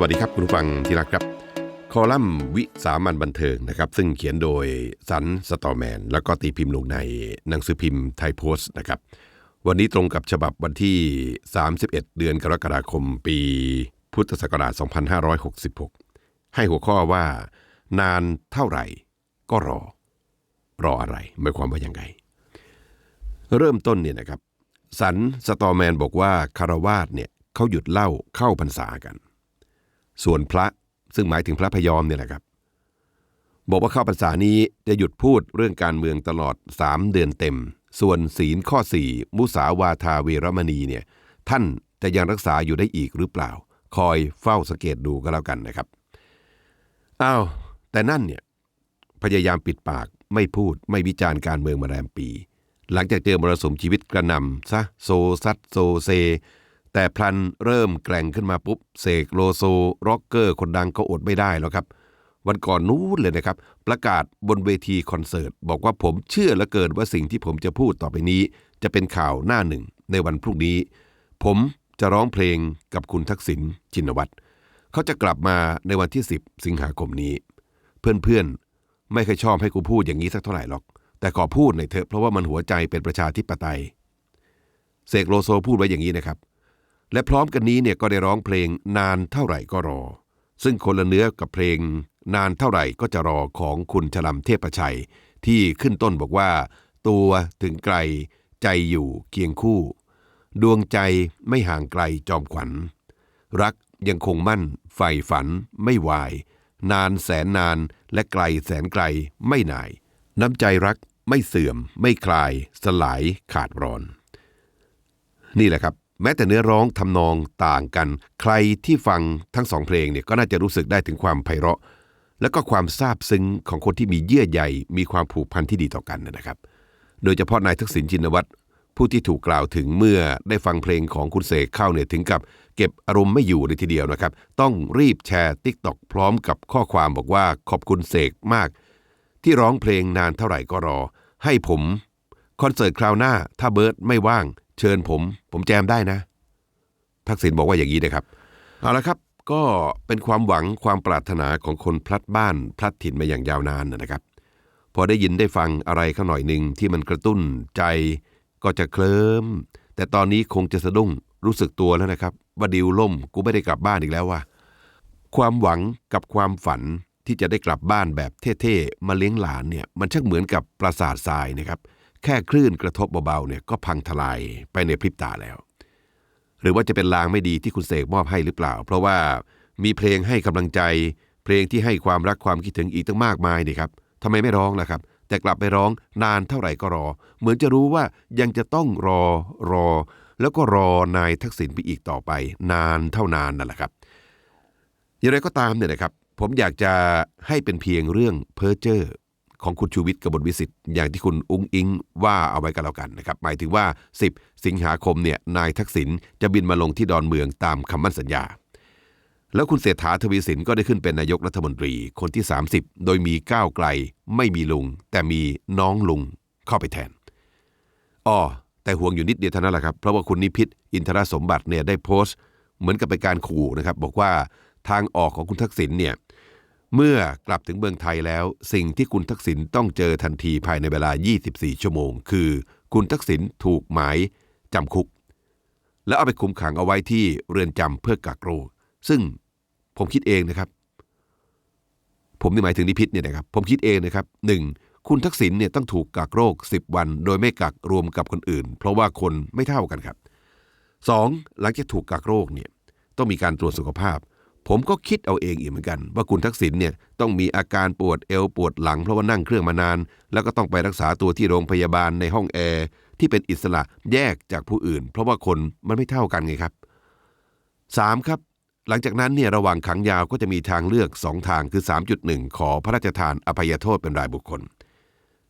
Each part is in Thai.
วัสดีครับคุณผู้ฟังที่รักครับ คอลัมน์วิสามันบันเทิงนะครับ ซึ่งเขียนโดยสันสตอแมน แล้วก็ตีพิมพ์ลงในหนังสือพิมพ์ไทยโพสต์นะครับ วันนี้ตรงกับฉบับวันที่ 31 เดือนกรกฎาคมปี พุทธศักราช 2566 ให้หัวข้อว่า นานเท่าไหร่ ก็รอ รออะไรหมายความว่ายังไง เริ่มต้นเนี่ยนะครับสันสตอแมนบอกว่าคารวาสเนี่ยเขาหยุดเล่าเข้าพรรษากัน ส่วนพระซึ่งหมายถึงพระพยอมเนี่ยแหละครับ บอกว่าเข้าพรรษานี้จะหยุดพูดเรื่องการเมืองตลอด 3 เดือนเต็ม ส่วนศีลข้อ 4 มุสาวาทาเวรมณีเนี่ยท่านจะยังรักษาอยู่ได้อีกหรือเปล่า คอยเฝ้าสังเกตดูก็แล้วกันนะครับอ้าวแต่นั่นเนี่ยพยายามปิดปากไม่พูดไม่วิจารณ์การเมืองมาแรมปี หลังจากเจอมรสุมชีวิตกระหนำซะโซซัดโซเซ แต่พลันเริ่มแกร่งขึ้นมาปุ๊บเสกโลโซร็อกเกอร์คนดังก็อดไม่ได้แล้วครับ วันก่อนนู้นเลยนะครับ ประกาศบนเวทีคอนเสิร์ต บอกว่าผมเชื่อเหลือเกินว่าสิ่งที่ผมจะพูดต่อไปนี้ จะเป็นข่าวหน้าหนึ่งในวันพรุ่งนี้ ผมจะร้องเพลงกับคุณทักษิณชินวัตรเขาจะกลับมาในวันที่ 10 สิงหาคมนี้ เพื่อนๆ ไม่เคยชอบให้กูพูดอย่างนี้สักเท่าไหร่หรอก แต่ขอพูดหน่อยเถอะเพราะว่ามันหัวใจเป็นประชาธิปไตยเสกโลโซพูดไว้อย่างนี้นะครับ และพร้อมกันนี้เนี่ยก็ได้ร้องเพลงนานเท่าไหร่ก็รอ ซึ่งคนละเนื้อกับเพลง นานเท่าไหร่ก็จะรอของคุณชลัมเทพชัย ที่ขึ้นต้นบอกว่า ตัวถึงไกล ใจอยู่เคียงคู่ ดวงใจไม่ห่างไกลจอมขวัญ รักยังคงมั่นใฝ่ฝันไม่วาย นานแสนนานและไกลแสนไกลไม่นาย น้ำใจรักไม่เสื่อม ไม่คลาย สลายขาดรอน นี่แหละครับ แม้แต่เนื้อร้องทำนองต่างกัน ใครที่ฟังทั้งสองเพลงเนี่ยก็น่าจะรู้สึกได้ถึงความไพเราะ และก็ความซาบซึ้งของคนที่มีเยื่อใยมีความผูกพันที่ดีต่อกันนะครับ โดยเฉพาะนายทักษิณชินวัตรผู้ที่ถูกกล่าวถึงเมื่อได้ฟังเพลงของคุณเสกเข้าเนี่ยถึงกับเก็บอารมณ์ไม่อยู่เลยทีเดียวนะครับ ต้องรีบแชร์ติ๊กต็อกพร้อมกับข้อความบอกว่าขอบคุณเสกมาก ที่ร้องเพลงนานเท่าไหร่ก็รอ ให้ผม คอนเสิร์ตคราวหน้าถ้าเบิร์ตไม่ว่าง เชิญผม ผมแจมได้นะ ทักษิณบอกว่าอย่างนี้นะครับ เอาละครับก็เป็นความหวังความปรารถนาของคนพลัดบ้าน พลัดถิ่นมาอย่างยาวนานนะครับ พอได้ยินได้ฟังอะไรข้าหน่อยหนึ่งที่มันกระตุ้นใจก็จะเคลิ้มแต่ตอนนี้คงจะสะดุ้งรู้สึกตัวแล้วนะครับ ว่าดิวล่มกูไม่ได้กลับบ้านอีกแล้วว่ะความหวังกับความฝันที่จะได้กลับบ้านแบบเท่ๆมาเลี้ยงหลานเนี่ยมันช่างเหมือนกับปราสาททรายนะครับ แค่คลื่นกระทบเบาๆเนี่ยก็พังทลายไปในพริบตาแล้ว หรือว่าจะเป็นลางไม่ดีที่คุณเสกมอบให้หรือเปล่า เพราะว่ามีเพลงให้กำลังใจ เพลงที่ให้ความรักความคิดถึงอีกตั้งมากมายนี่ครับทำไมไม่ร้องล่ะครับ แต่กลับไปร้องนานเท่าไหร่ก็รอ เหมือนจะรู้ว่ายังจะต้องรอรอ แล้วก็รอนายทักษิณไปอีกต่อไป นานเท่านานนั่นแหละครับอย่างไรก็ตามเนี่ยนะครับ ผมอยากจะให้เป็นเพียงเรื่องเพ้อเจ้อ ของคุณชูวิทย์กบฏวิสิทธิ์ อย่างที่คุณอุ้งอิงว่าเอาไว้กันแล้วกันนะครับหมายถึงว่า 10 สิงหาคมเนี่ยนายทักษิณจะบินมาลงที่ดอนเมืองตามคำมั่นสัญญา แล้วคุณเศรษฐาทวีสินก็ได้ขึ้นเป็นนายกรัฐมนตรีคนที่ 30 โดยมีก้าวไกล ไม่มีลุง แต่มีน้องลุงเข้าไปแทนอ้อแต่ห่วงอยู่นิดเดียวเท่านั้นแหละครับเพราะว่าคุณนิพิษอินทรสมบัติเนี่ยได้โพสต์ เหมือนกับเป็นการขู่นะครับบอกว่าทางออกของคุณทักษิณเนี่ย เมื่อกลับถึงเมืองไทยแล้ว สิ่งที่คุณทักษิณต้องเจอทันทีภายในเวลา 24 ชั่วโมง คือ คุณทักษิณถูกหมายจำคุก แล้วเอาไปคุมขังเอาไว้ที่เรือนจำเพื่อกักโรคซึ่งผมคิดเองนะครับ ผมนี่หมายถึงนิพิษเนี่ยนะครับ ผมคิดเองนะครับหนึ่งคุณทักษิณเนี่ยต้องถูกกักโรค 10 วัน โดยไม่กักรวมกับคนอื่น เพราะว่าคนไม่เท่ากันครับสองหลังจากถูกกักโรคเนี่ยต้องมีการตรวจสุขภาพ ผมก็คิดเอาเองอีกเหมือนกัน ว่าคุณทักษิณเนี่ยต้องมีอาการปวดเอวปวดหลังเพราะว่านั่งเครื่องมานาน แล้วก็ต้องไปรักษาตัวที่โรงพยาบาลในห้องแอร์ที่เป็นอิสระแยกจากผู้อื่น เพราะว่าคนมันไม่เท่ากันไงครับ 3. ครับหลังจากนั้นเนี่ยระหว่างขังยาวก็จะมีทางเลือก 2 ทางคือ 3.1 ขอพระราชทานอภัยโทษเป็นรายบุคคล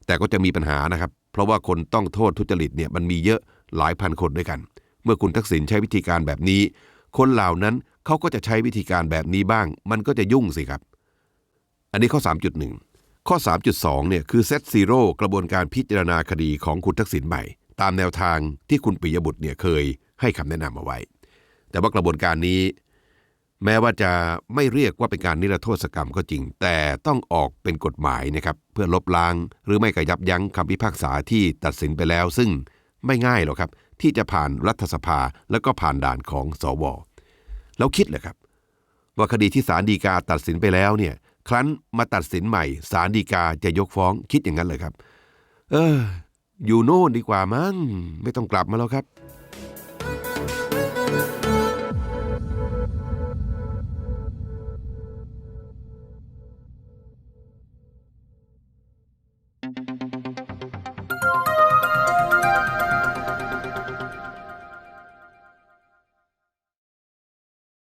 แต่ก็จะมีปัญหานะครับ เพราะว่าคนต้องโทษทุจริตเนี่ยมันมีเยอะหลายพันคนด้วยกัน เมื่อคุณทักษิณใช้วิธีการแบบนี้ คนเหล่านั้น เขาก็จะใช้วิธีการแบบนี้บ้าง มันก็จะยุ่งสิครับ อันนี้ข้อ 3.1 ข้อ 3.2เนี่ยคือเซตซีโร่กระบวนการพิจารณาคดีของคุณทักษิณใหม่ ตามแนวทางที่คุณปิยบุตรเนี่ยเคยให้คำแนะนำเอาไว้ แต่ว่ากระบวนการนี้ แม้ว่าจะไม่เรียกว่าเป็นการนิรโทษกรรมก็จริง แต่ต้องออกเป็นกฎหมายนะครับเพื่อลบล้าง หรือไม่กระยับยั้งคำพิพากษาที่ตัดสินไปแล้ว ซึ่งไม่ง่ายหรอกครับที่จะผ่านรัฐสภาแล้วก็ผ่านด่านของสว แล้วคิดเลยครับ ว่าคดีที่ศาลฎีกาตัดสินไปแล้วเนี่ย ครั้นมาตัดสินใหม่ศาลฎีกาจะยกฟ้องคิดอย่างนั้นเลยครับ เออ อยู่โน่นดีกว่ามั้งไม่ต้องกลับมาแล้วครับ